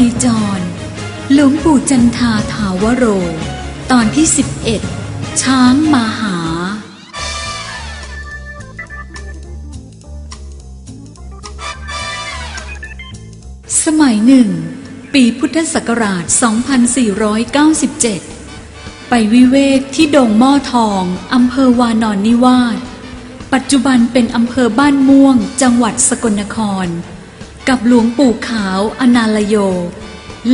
เนจร หลวงปู่จันทาถาวโร ตอนที่ 11 ช้างมาหา สมัยหนึ่ง ปีพุทธศักราช 2497 ไปวิเวกที่ดงหม้อทอง อำเภอวานอนนิวาสปัจจุบันเป็นอำเภอบ้านม่วง จังหวัดสกลนคร กับหลวงปู่ขาวอนาลโย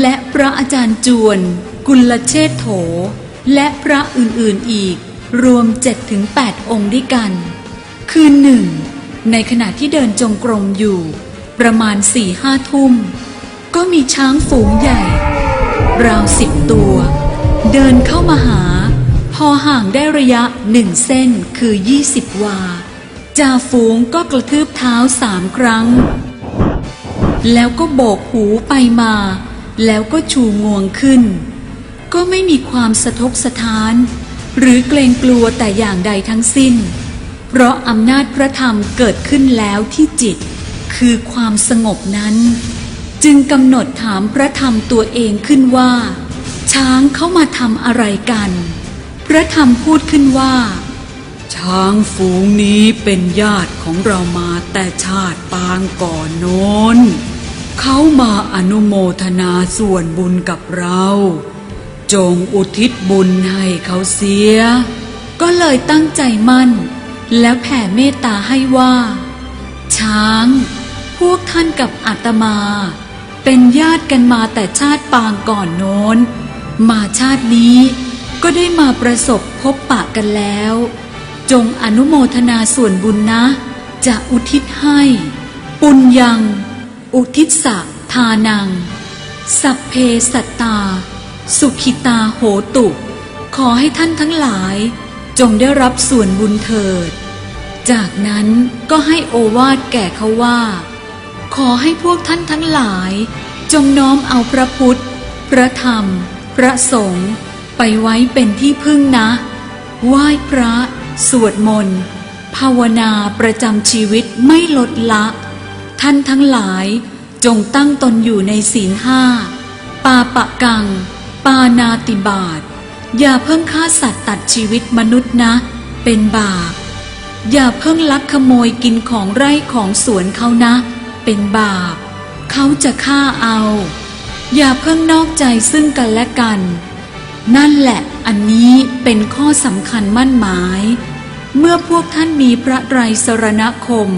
และพระอาจารย์จวน กุลเชษโถ และพระอื่นๆอีก รวม 7-8 องค์ด้วยกัน คืนหนึ่งในขณะที่เดินจงกรมอยู่ ประมาณสี่ห้าทุ่ม ก็มีช้างฝูงใหญ่ ราวสิบตัว เดินเข้ามาหา พอห่างได้ระยะหนึ่งเส้นคือ 20 วา จ่าฝูงก็กระทืบเท้าสามครั้ง แล้วก็โบกหูไปมา แล้วก็ชูงวงขึ้น ก็ไม่มีความสะทกสะท้าน หรือเกรงกลัวแต่อย่างใดทั้งสิ้น เพราะอำนาจพระธรรมเกิดขึ้นแล้วที่จิต คือความสงบนั้น จึงกำหนดถามพระธรรมตัวเองขึ้นว่า ช้างเข้ามาทำอะไรกัน พระธรรมพูดขึ้นว่าช้างฝูงนี้เป็นญาติของเรามาแต่ชาติปางก่อนโน้น เขามาอนุโมทนาส่วนบุญกับเรา จงอุทิศบุญให้เขาเสีย ก็เลยตั้งใจมั่น แล้วแผ่เมตตาให้ว่า ช้าง พวกท่านกับอาตมา เป็นญาติกันมาแต่ชาติปางก่อนโน้น มาชาตินี้ก็ได้มาประสบพบปะกันแล้ว จงอนุโมทนาส่วนบุญนะ จะอุทิศให้ ปุญญัง อุทิศทานัง สัพเพสัตตา สุขิตาโหตุ ขอให้ท่านทั้งหลาย จงได้รับส่วนบุญเถิด จากนั้นก็ให้โอวาทแก่เขาว่า ขอให้พวกท่านทั้งหลาย จงน้อมเอาพระพุทธ พระธรรม พระสงฆ์ไปไว้เป็นที่พึ่งนะไหว้พระ สวดมนต์ ภาวนาประจำชีวิตไม่ลดละ ท่านทั้งหลายจงตั้งตนอยู่ในศีลห้า ปาปะกัง ปานาติบาต อย่าเพิ่งฆ่าสัตว์ตัดชีวิตมนุษย์นะ เป็นบาป อย่าเพิ่งลักขโมยกินของไร่ของสวนเขานะ เป็นบาป เขาจะฆ่าเอา อย่าเพิ่งนอกใจซึ่งกันและกัน นั่นแหละอันนี้เป็นข้อสำคัญมั่นหมาย เมื่อพวกท่านมีพระไตรสรณคม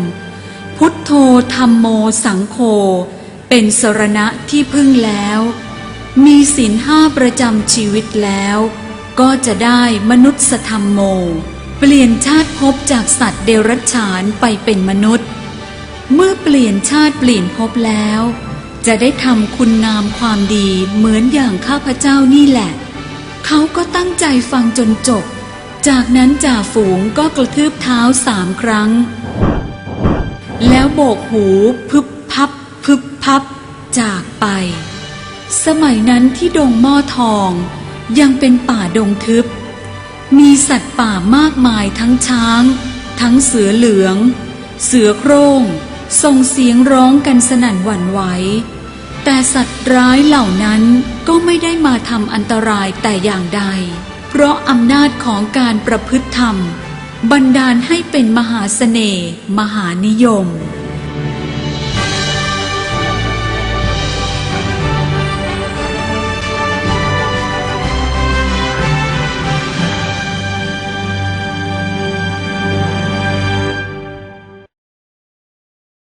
พุทโธธรรมโมสังโฆเป็นสรณะที่พึ่งแล้ว มีศีลห้าประจำชีวิตแล้ว ก็จะได้มนุษยธรรมโม เปลี่ยนชาติภพจากสัตว์เดรัจฉานไปเป็นมนุษย์ เมื่อเปลี่ยนชาติเปลี่ยนภพแล้ว จะได้ทำคุณงามความดีเหมือนอย่างข้าพเจ้านี่แหละ เขาก็ตั้งใจฟังจนจบ จากนั้นจ่าฝูงก็กระทืบเท้าสามครั้ง แล้วโบกหูพึบพับพึบพับจากไป สมัยนั้นที่ดงหม้อทองยังเป็นป่าดงทึบ มีสัตว์ป่ามากมายทั้งช้าง ทั้งเสือเหลือง เสือโคร่งส่งเสียงร้องกันสนั่นหวั่นไหวแต่สัตว์ร้ายเหล่านั้นก็ไม่ได้มาทำอันตรายแต่อย่างใด เพราะอำนาจของการประพฤติธรรม บันดาลให้เป็นมหาเสน่ห์มหานิยม